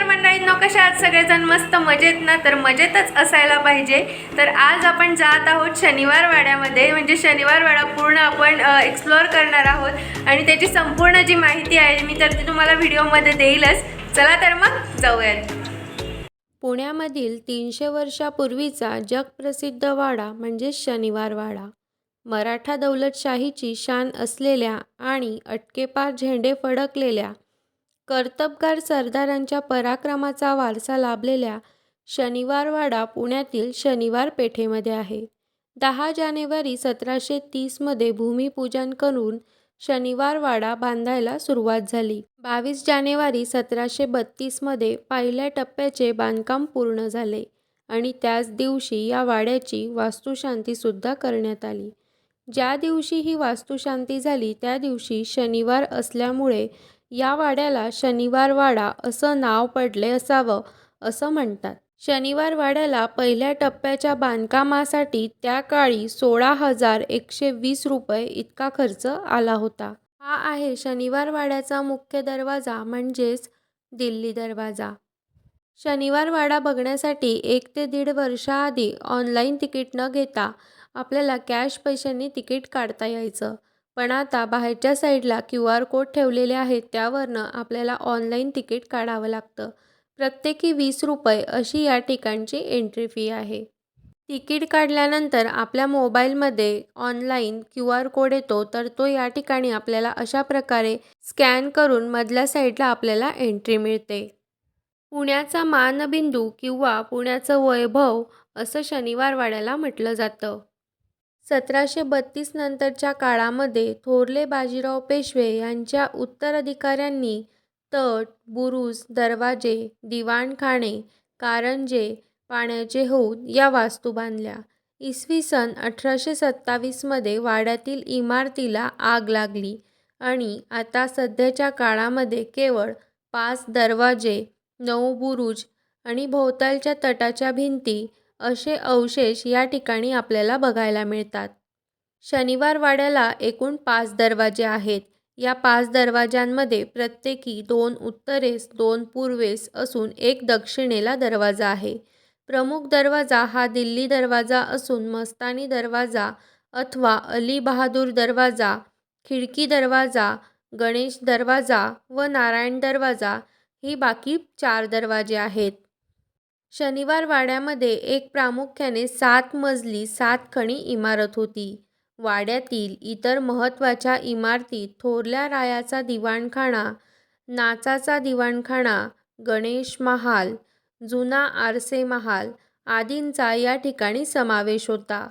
नमस्कार मंडळींनो कशा आज सगळेजण मस्त मजेत ना? तर मजेतच असायला पाहिजे. तर आज आपण जात आहोत शनिवार वाड्यामध्ये म्हणजे शनिवार वाडा पूर्ण आपण एक्सप्लोअर करणार आहोत. आणि त्याची संपूर्ण जी माहिती आहे मी तर ती तुम्हाला व्हिडिओमध्ये देईलच. चला तर मग जाऊयात. पुण्यामधील तीनशे वर्षापूर्वीचा जगप्रसिद्ध वाडा म्हणजे शनिवार वाडा मराठा दौलतशाहीची शान असलेल्या आणि अटकेपार झेंडे फडकलेल्या कर्तबगार सरदारांच्या पराक्रमाचा वारसा लाभलेल्या शनिवारवाडा पुण्यातील शनिवार पेठेमध्ये आहे. दहा जानेवारी सतराशे तीसमध्ये भूमिपूजन करून शनिवारवाडा बांधायला सुरुवात झाली. बावीस जानेवारी सतराशे बत्तीसमध्ये पहिल्या टप्प्याचे बांधकाम पूर्ण झाले आणि त्याच दिवशी या वाड्याची वास्तुशांतीसुद्धा करण्यात आली. ज्या दिवशी ही वास्तुशांती झाली त्या दिवशी शनिवार असल्यामुळे या वाड्याला शनिवार वाडा असं नाव पडले असावं असं म्हणतात. शनिवार वाड्याला पहिल्या टप्प्याच्या बांधकामासाठी त्या काळी सोळा हजार एकशे वीस रुपये इतका खर्च आला होता. हा आहे शनिवार वाड्याचा मुख्य दरवाजा म्हणजेच दिल्ली दरवाजा. शनिवार वाडा बघण्यासाठी एक ते दीड वर्षाआधी ऑनलाईन तिकीट न घेता आपल्याला कॅश पैशांनी तिकीट काढता यायचं. पण आता बाहेरच्या साईडला क्यू आर कोड ठेवलेले आहेत त्यावरनं आपल्याला ऑनलाईन तिकीट काढावं लागतं. प्रत्येकी वीस रुपये अशी या ठिकाणची एंट्री फी आहे. तिकीट काढल्यानंतर आपल्या मोबाईलमध्ये ऑनलाईन क्यू आर कोड येतो तर तो या ठिकाणी आपल्याला अशा प्रकारे स्कॅन करून मधल्या साईडला आपल्याला एंट्री मिळते. पुण्याचा मानबिंदू किंवा पुण्याचं वैभव असं शनिवार वाड्याला म्हटलं जातं. सतराशे बत्तीस नंतरच्या काळामध्ये थोरले बाजीराव पेशवे यांच्या उत्तराधिकाऱ्यांनी तट बुरुज दरवाजे दिवाणखाने कारंजे पाण्याचे हौद या वास्तू बांधल्या. इसवी सन अठराशे सत्तावीसमध्ये वाड्यातील इमारतीला आग लागली आणि आता सध्याच्या काळामध्ये केवळ पाच दरवाजे नऊ बुरुज आणि भोवतालच्या तटाच्या भिंती असे अवशेष या ठिकाणी आपल्याला बघायला मिळतात. शनिवारवाड्याला एकूण पाच दरवाजे आहेत. या पाच दरवाजांमध्ये प्रत्येकी दोन उत्तरेस दोन पूर्वेस असून एक दक्षिणेला दरवाजा आहे. प्रमुख दरवाजा हा दिल्ली दरवाजा असून मस्तानी दरवाजा अथवा अली बहादूर दरवाजा खिडकी दरवाजा गणेश दरवाजा व नारायण दरवाजा ही बाकी चार दरवाजे आहेत. शनिवार वाड्यामध्ये एक प्रामुख्याने सात मजली सात खणी इमारत होती. वाड्यातील इतर महत्त्वाच्या इमारतीत थोरल्या रायाचा दिवाणखाना नाचाचा दिवाणखाना गणेश महाल जुना आरसे महाल आदींचा या ठिकाणी समावेश होता.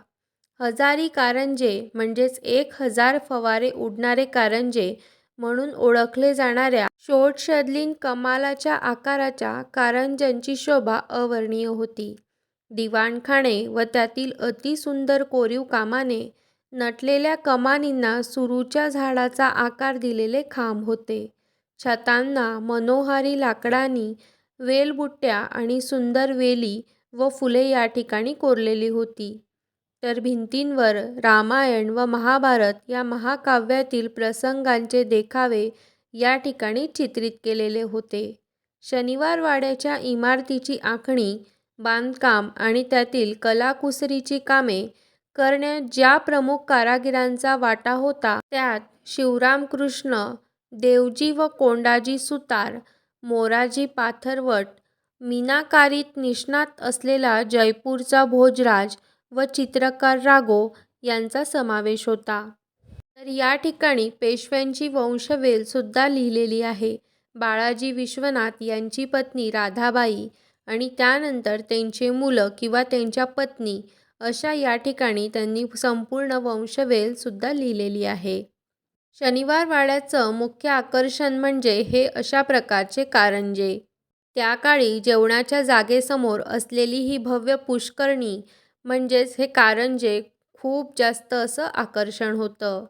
हजारी कारंजे म्हणजेच एक हजार फवारे उडणारे कारंजे म्हणून ओळखले जाणाऱ्या शोटशदलीन कमालाच्या आकाराच्या कारंज्यांची शोभा अवर्णीय होती. दिवाणखाणे व त्यातील अतिसुंदर कोरीव कामाने नटलेल्या कमानींना सुरूच्या झाडाचा आकार दिलेले खांब होते. छतांना मनोहारी लाकडांनी वेलबुट्ट्या आणि सुंदर वेली व फुले या ठिकाणी कोरलेली होती. तर भिंतींवर रामायण व महाभारत या महाकाव्यातील प्रसंगांचे देखावे या ठिकाणी चित्रित केलेले होते. शनिवार वाड्याच्या इमारतीची आखणी बांधकाम आणि त्यातील कलाकुसरीची कामे करण्यात ज्या प्रमुख कारागिरांचा वाटा होता त्यात शिवरामकृष्ण देवजी व कोंडाजी सुतार मोराजी पाथरवट मीनाकारीत निष्णात असलेला जयपूरचा भोजराज व चित्रकार रागो यांचा समावेश होता. तर या ठिकाणी पेशव्यांची वंशवेलसुद्धा लिहिलेली आहे. बाळाजी विश्वनाथ यांची पत्नी राधाबाई आणि त्यानंतर त्यांचे मुलं किंवा त्यांच्या पत्नी अशा या ठिकाणी त्यांनी संपूर्ण वंशवेलसुद्धा लिहिलेली आहे. शनिवारवाड्याचं मुख्य आकर्षण म्हणजे हे अशा प्रकारचे कारंजे. त्या काळी जेवणाच्या जागेसमोर असलेली ही भव्य पुष्करणी म्हणजेच हे कारंजे खूप जास्त असं आकर्षण होतं.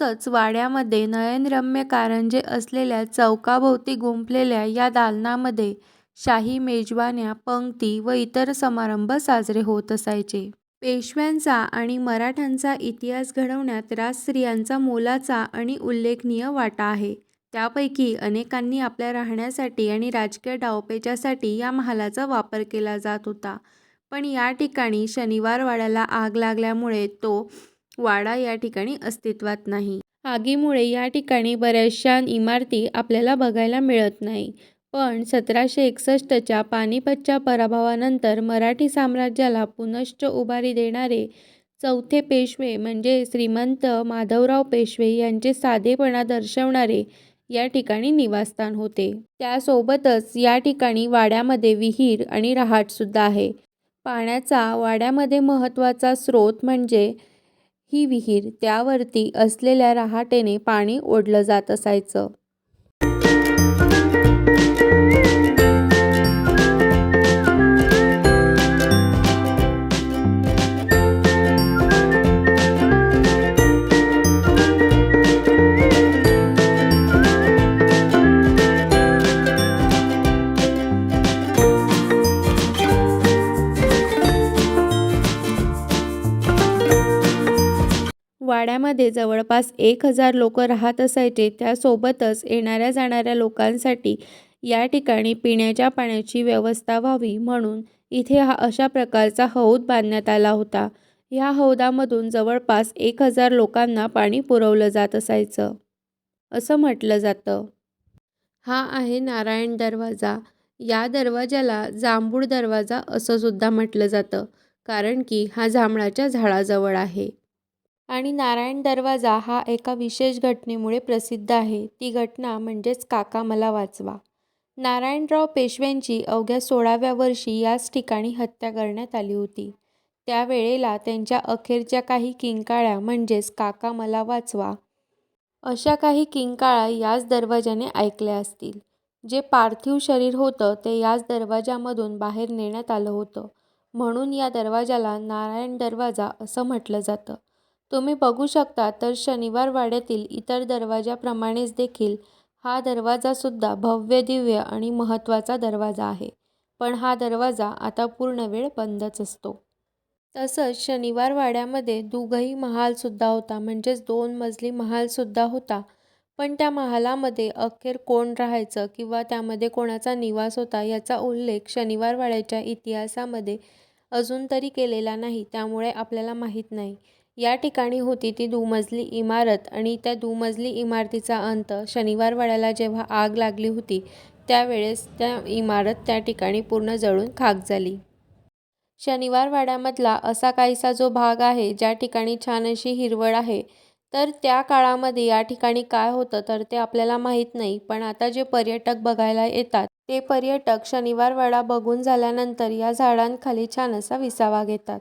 तसंच वाड्यामध्ये नयनरम्य कारंजे असलेल्या चौकाभोवती गुंफलेल्या या दालनामध्ये शाही मेजवान्या पंक्ती व इतर समारंभ साजरे होत असायचे. पेशव्यांचा आणि मराठ्यांचा इतिहास घडवण्यात राजस्त्रियांचा मोलाचा आणि उल्लेखनीय वाटा आहे. त्यापैकी अनेकांनी आपल्या राहण्यासाठी आणि राजकीय डावपेचासाठी या महालाचा वापर केला जात होता. पण या ठिकाणी शनिवारवाड्याला आग लागल्यामुळे तो वाडा या ठिकाणी अस्तित्वात नाही. आगीमुळे या ठिकाणी बऱ्याचशा इमारती आपल्याला बघायला मिळत नाही. पण सतराशे एकसष्टच्या पानिपतच्या पराभवानंतर मराठी साम्राज्याला पुनश्च उभारी देणारे चौथे पेशवे म्हणजे श्रीमंत माधवराव पेशवे यांचे साधेपणा दर्शवणारे या ठिकाणी निवासस्थान होते. त्यासोबतच या ठिकाणी वाड्यामध्ये विहीर आणि रहाटसुद्धा आहे. पाण्याचा वाड्यामध्ये महत्त्वाचा स्रोत म्हणजे ही विहीर त्यावरती असलेल्या रहाटेने पाणी ओढलं जात असायचं. वाड्यामध्ये जवळपास एक हजार लोक राहत असायचे. त्यासोबतच येणाऱ्या जाणाऱ्या लोकांसाठी या ठिकाणी पिण्याच्या पाण्याची व्यवस्था व्हावी म्हणून इथे हा अशा प्रकारचा हौद बांधण्यात आला होता. ह्या हौदामधून जवळपास एक हजार लोकांना पाणी पुरवलं जात असायचं. असं म्हटलं जातं. हा आहे नारायण दरवाजा. या दरवाजाला जांभूळ दरवाजा असं सुद्धा म्हटलं जातं कारण की हा जांभळाच्या झाडाजवळ आहे. आणि नारायण दरवाजा हा एका विशेष घटनेमुळे प्रसिद्ध आहे. ती घटना म्हणजेच काका मला वाचवा. नारायणराव पेशव्यांची अवघ्या सोळाव्या वर्षी याच ठिकाणी हत्या करण्यात आली होती. त्यावेळेला त्यांच्या अखेरच्या काही किंकाळ्या म्हणजेच काका मला वाचवा अशा काही किंकाळ्या याच दरवाजाने ऐकल्या असतील. जे पार्थिव शरीर होतं ते याच दरवाजामधून बाहेर नेण्यात आलं होतं. म्हणून या दरवाजाला नारायण दरवाजा असं म्हटलं जातं. तुम्ही बघू शकता तर शनिवार वाड्यातील इतर दरवाजाप्रमाणेच देखील हा दरवाजासुद्धा भव्य दिव्य आणि महत्त्वाचा दरवाजा आहे. पण हा दरवाजा आता पूर्ण वेळ बंदच असतो. तसंच शनिवार वाड्यामध्ये दुघही महालसुद्धा होता म्हणजेच दोन मजली महालसुद्धा होता. पण त्या महालामध्ये अखेर कोण राहायचं किंवा त्यामध्ये कोणाचा निवास होता याचा उल्लेख शनिवार वाड्याच्या इतिहासामध्ये अजून तरी केलेला नाही त्यामुळे आपल्याला माहीत नाही. या ठिकाणी होती ती दुमजली इमारत आणि त्या दुमजली इमारतीचा अंत शनिवारवाड्याला जेव्हा आग लागली होती त्यावेळेस त्या इमारत त्या ठिकाणी पूर्ण जळून खाक झाली. शनिवारवाड्यामधला असा काहीसा जो भाग आहे ज्या ठिकाणी छान अशी हिरवळ आहे तर त्या काळामध्ये या ठिकाणी काय होतं तर ते आपल्याला माहीत नाही पण आता जे पर्यटक बघायला येतात ते पर्यटक शनिवारवाडा बघून झाल्यानंतर या झाडांखाली छान असा विसावा घेतात.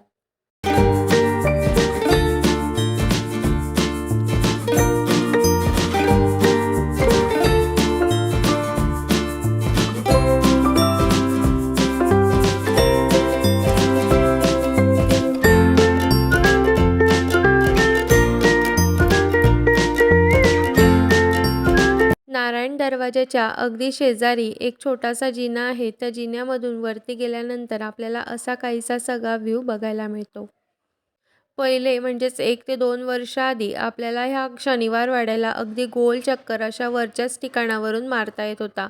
दरवाजाच्या अगदी शेजारी एक छोटासा जिना आहे. त्या जिन्यामधून वरती गेल्यानंतर आपल्याला असा काहीसा सगळा व्ह्यू बघायला मिळतो. पहिले म्हणजेच एक ते दोन वर्ष आधी आपल्याला ह्या शनिवार वाड्याला अगदी गोल चक्कर अशा वरच्याच ठिकाणावरून मारता येत होता.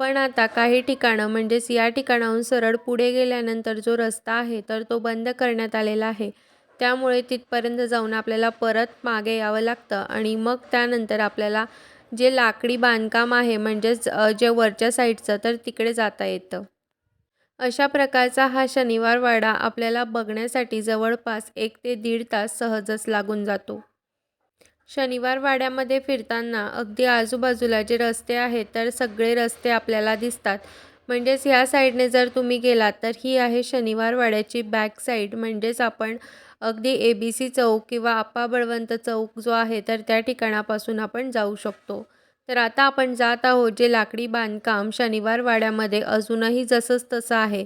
पण आता काही ठिकाणं म्हणजेच या ठिकाणाहून सरळ पुढे गेल्यानंतर जो रस्ता आहे तर तो बंद करण्यात आलेला आहे. त्यामुळे तिथपर्यंत जाऊन आपल्याला परत मागे यावं लागतं आणि मग त्यानंतर आपल्याला जे लाकडी बांधकाम आहे म्हणजेच जे वरच्या साईडचं तर तिकडे जाता येतं. अशा प्रकारचा हा शनिवार वाडा आपल्याला बघण्यासाठी जवळपास एक ते दीड तास सहजच लागून जातो. शनिवार वाड्यामध्ये फिरताना अगदी आजूबाजूला जे रस्ते आहेत तर सगळे रस्ते आपल्याला दिसतात. म्हणजेच ह्या साईडने जर तुम्ही गेलात तर ही आहे शनिवार वाड्याची बॅक साईड. म्हणजेच आपण अगदी ए बी सी चौक किंवा आप्पा बळवंत चौक जो आहे तर त्या ठिकाणापासून आपण जाऊ शकतो. तर आता आपण जात आहोत जे लाकडी बांधकाम शनिवारवाड्यामध्ये अजूनही जसंच तसं आहे.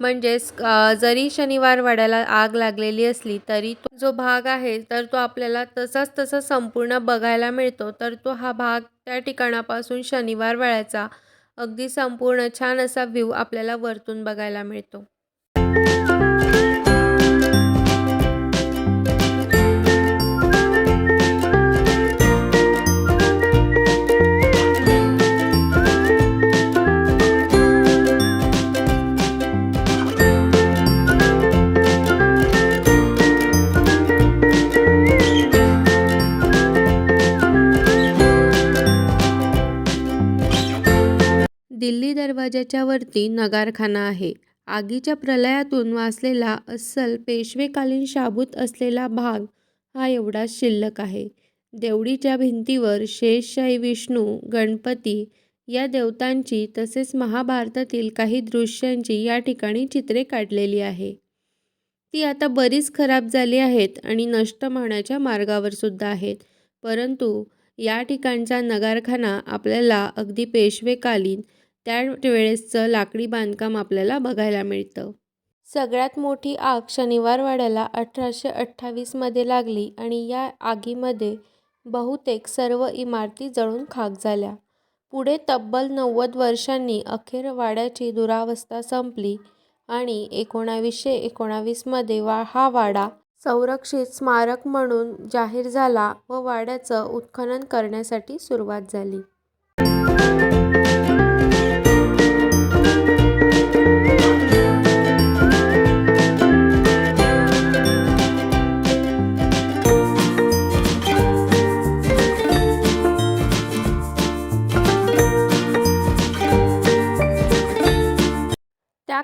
म्हणजेच जरी शनिवार वाड्याला आग लागलेली असली तरी तो जो भाग आहे तर तो आपल्याला तसाच तसा संपूर्ण बघायला मिळतो. तर तो हा भाग त्या ठिकाणापासून शनिवार वाड्याचा अगदी संपूर्ण छान असा व्ह्यू आपल्याला वरतून बघायला मिळतो. दिल्ली वरती नगारखाना आहे. आगीच्या प्रलयातून वाचलेला अस्सल पेशवेकालीन शाबूत असलेला भाग हा एवढाच शिल्लक आहे. देवडीच्या भिंतीवर शेषशाही विष्णू गणपती या देवतांची तसेच महाभारतातील काही दृश्यांची या ठिकाणी चित्रे काढलेली आहे. ती आता बरीच खराब झाली आहेत आणि नष्ट होण्याच्या मार्गावर सुद्धा आहेत. परंतु या ठिकाणचा नगारखाना आपल्याला अगदी पेशवेकालीन त्या वेळेसचं लाकडी बांधकाम आपल्याला बघायला मिळतं. सगळ्यात मोठी आग शनिवार वाड्याला अठराशे अठ्ठावीसमध्ये लागली आणि या आगीमध्ये बहुतेक सर्व इमारती जळून खाक झाल्या. पुढे तब्बल नव्वद वर्षांनी अखेर वाड्याची दुरावस्था संपली आणि एकोणावीसशे एकोणावीसमध्ये वा हा वाडा संरक्षित स्मारक म्हणून जाहीर झाला व वाड्याचं उत्खनन करण्यासाठी सुरुवात झाली.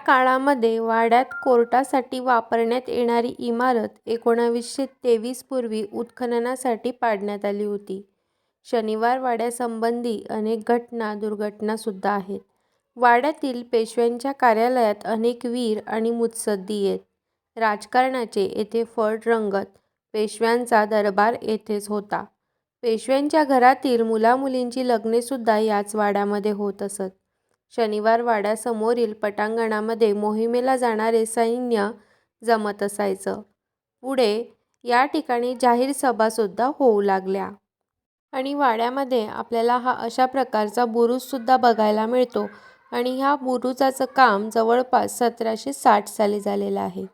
काळामध्ये वाड्यात कोर्टासाठी वापरण्यात येणारी इमारत एकोणावीसशे तेवीसपूर्वी उत्खननासाठी पाडण्यात आली होती. शनिवार वाड्यासंबंधी अनेक घटना दुर्घटनासुद्धा आहेत. वाड्यातील पेशव्यांच्या कार्यालयात अनेक वीर आणि मुत्सद्दी आहेत राजकारणाचे येथे फड रंगत पेशव्यांचा दरबार येथेच होता. पेशव्यांच्या घरातील मुलामुलींची लग्नेसुद्धा याच वाड्यामध्ये होत असत. शनिवार वाड्यासमोरील पटांगणामध्ये मोहिमेला जाणारे सैन्य जमत असायचं. पुढे या ठिकाणी जाहीर सभासुद्धा होऊ लागल्या. आणि वाड्यामध्ये आपल्याला हा अशा प्रकारचा बुरुजसुद्धा बघायला मिळतो आणि ह्या बुरुजाचं काम जवळपास सतराशे साठ साली झालेलं आहे.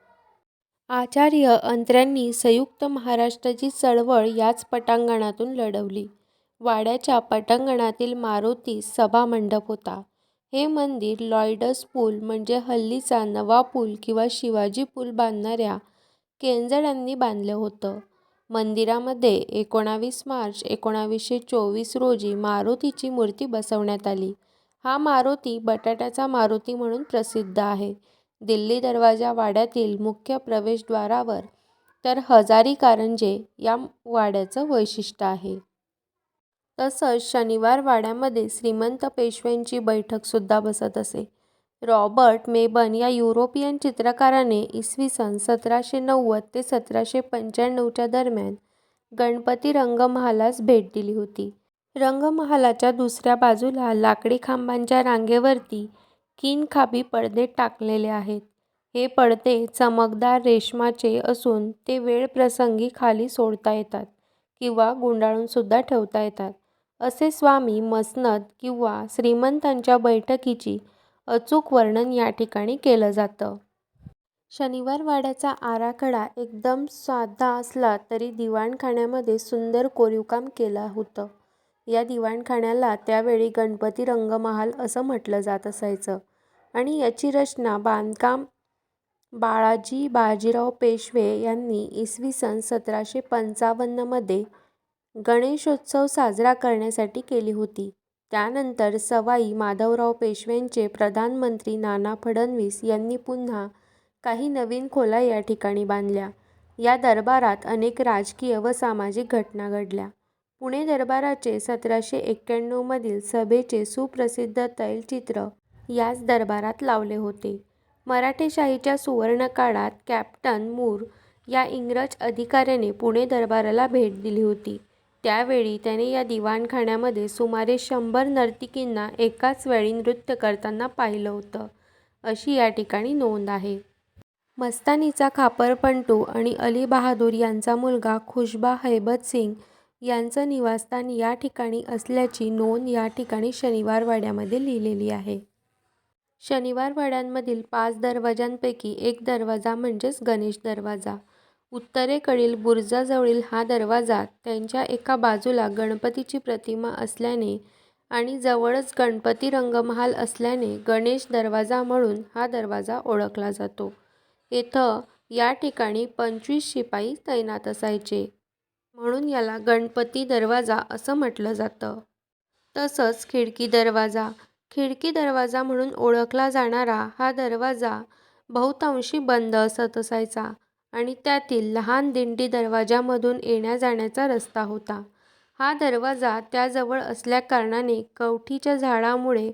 आचार्य अंत्र्यांनी संयुक्त महाराष्ट्राची चळवळ याच पटांगणातून लढवली. वाड्याच्या पटांगणातील मारुती सभामंडप होता. हे मंदिर लॉयडस पूल म्हणजे हल्लीचा नवा पूल किंवा शिवाजी पूल बांधणाऱ्या केंजडांनी बांधलं होतं. मंदिरामध्ये एकोणावीस मार्च एकोणावीसशे चोवीस रोजी मारुतीची मूर्ती बसवण्यात आली. हा मारुती बटाट्याचा मारुती म्हणून प्रसिद्ध आहे. दिल्ली दरवाजा वाड्यातील मुख्य प्रवेशद्वारावर तर हजारी कारंजे या वाड्याचं वैशिष्ट्य आहे. तसंच शनिवार वाड्यामध्ये श्रीमंत पेशव्यांची बैठकसुद्धा बसत असे. रॉबर्ट मेबन या युरोपियन चित्रकाराने इसवी सन सतराशे नव्वद ते सतराशे पंच्याण्णवच्या दरम्यान गणपती रंगमहालास भेट दिली होती. रंगमहालाच्या दुसऱ्या बाजूला लाकडी खांबांच्या रांगेवरती किनखाबी पडदे टाकलेले आहेत. हे पडदे चमकदार रेशमाचे असून ते वेळप्रसंगी खाली सोडता येतात किंवा गुंडाळूनसुद्धा ठेवता येतात. असे स्वामी मसनद किंवा श्रीमंतांच्या बैठकीची अचूक वर्णन या ठिकाणी केलं जातं. शनिवारवाड्याचा आराखडा एकदम साधा असला तरी दिवाणखान्यामध्ये सुंदर कोरीवकाम केलं होतं. या दिवाणखान्याला त्यावेळी गणपती रंगमहाल असं म्हटलं जात असायचं आणि याची रचना बांधकाम बाळाजी बाजीराव पेशवे यांनी इसवी सन सतराशे पंचावन्नमध्ये गणेशोत्सव साजरा करण्यासाठी केली होती. त्यानंतर सवाई माधवराव पेशव्यांचे प्रधानमंत्री नाना फडणवीस यांनी पुन्हा काही नवीन खोल्या या ठिकाणी बांधल्या. या दरबारात अनेक राजकीय व सामाजिक घटना घडल्या. पुणे दरबाराचे सतराशे एक्क्याण्णवमधील सभेचे सुप्रसिद्ध तैलचित्र याच दरबारात लावले होते. मराठेशाहीच्या सुवर्णकाळात कॅप्टन मूर या इंग्रज अधिकाऱ्याने पुणे दरबाराला भेट दिली होती. त्यावेळी त्याने या दिवाणखान्यामध्ये सुमारे शंभर नर्तिकींना एकाच वेळी नृत्य करताना पाहिलं होतं अशी या ठिकाणी नोंद आहे. मस्तानीचा खापरपंटू आणि अली बहादूर यांचा मुलगा खुशबा हैबत सिंग यांचं निवासस्थान या ठिकाणी असल्याची नोंद या ठिकाणी शनिवारवाड्यामध्ये लिहिलेली आहे. शनिवारवाड्यांमधील पाच दरवाजांपैकी एक दरवाजा म्हणजेच गणेश दरवाजा. उत्तरेकडील बुरुजाजवळील हा दरवाजा त्यांच्या एका बाजूला गणपतीची प्रतिमा असल्याने आणि जवळच गणपती रंगमहाल असल्याने गणेश दरवाजा म्हणून हा दरवाजा ओळखला जातो. येथं या ठिकाणी पंचवीस शिपाई तैनात असायचे. म्हणून याला गणपती दरवाजा असं म्हटलं जातं. तसंच खिडकी दरवाजा. खिडकी दरवाजा म्हणून ओळखला जाणारा हा दरवाजा बहुतांशी बंद असत असायचा. आणि त्यातील लहान दिंडी दरवाजामधून येण्या जाण्याचा रस्ता होता. हा दरवाजा त्याजवळ असल्याकारणाने कवठीच्या झाडामुळे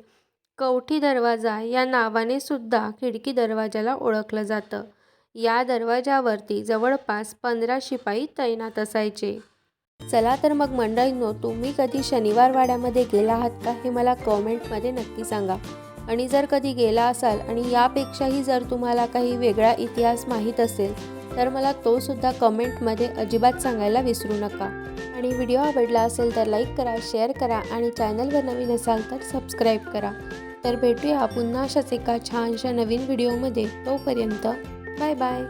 कवठी दरवाजा या नावाने सुद्धा खिडकी दरवाजाला ओळखलं जातं. या दरवाजावरती जवळपास पंधरा शिपाई तैनात असायचे. चला तर मग मंडळींनो तुम्ही कधी शनिवार वाड्यामध्ये गेला आहात का हे मला कॉमेंटमध्ये नक्की सांगा. आणि जर कधी गेला असाल आणि यापेक्षाही जर तुम्हाला काही वेगळा इतिहास माहीत असेल तर मला तोसुद्धा कमेंटमध्ये अजिबात सांगायला विसरू नका. आणि व्हिडिओ आवडला असेल तर लाईक करा शेअर करा आणि चॅनलवर नवीन असाल तर सबस्क्राईब करा. तर भेटूया पुन्हा अशाच एका छानशा नवीन व्हिडिओमध्ये. तोपर्यंत बाय बाय.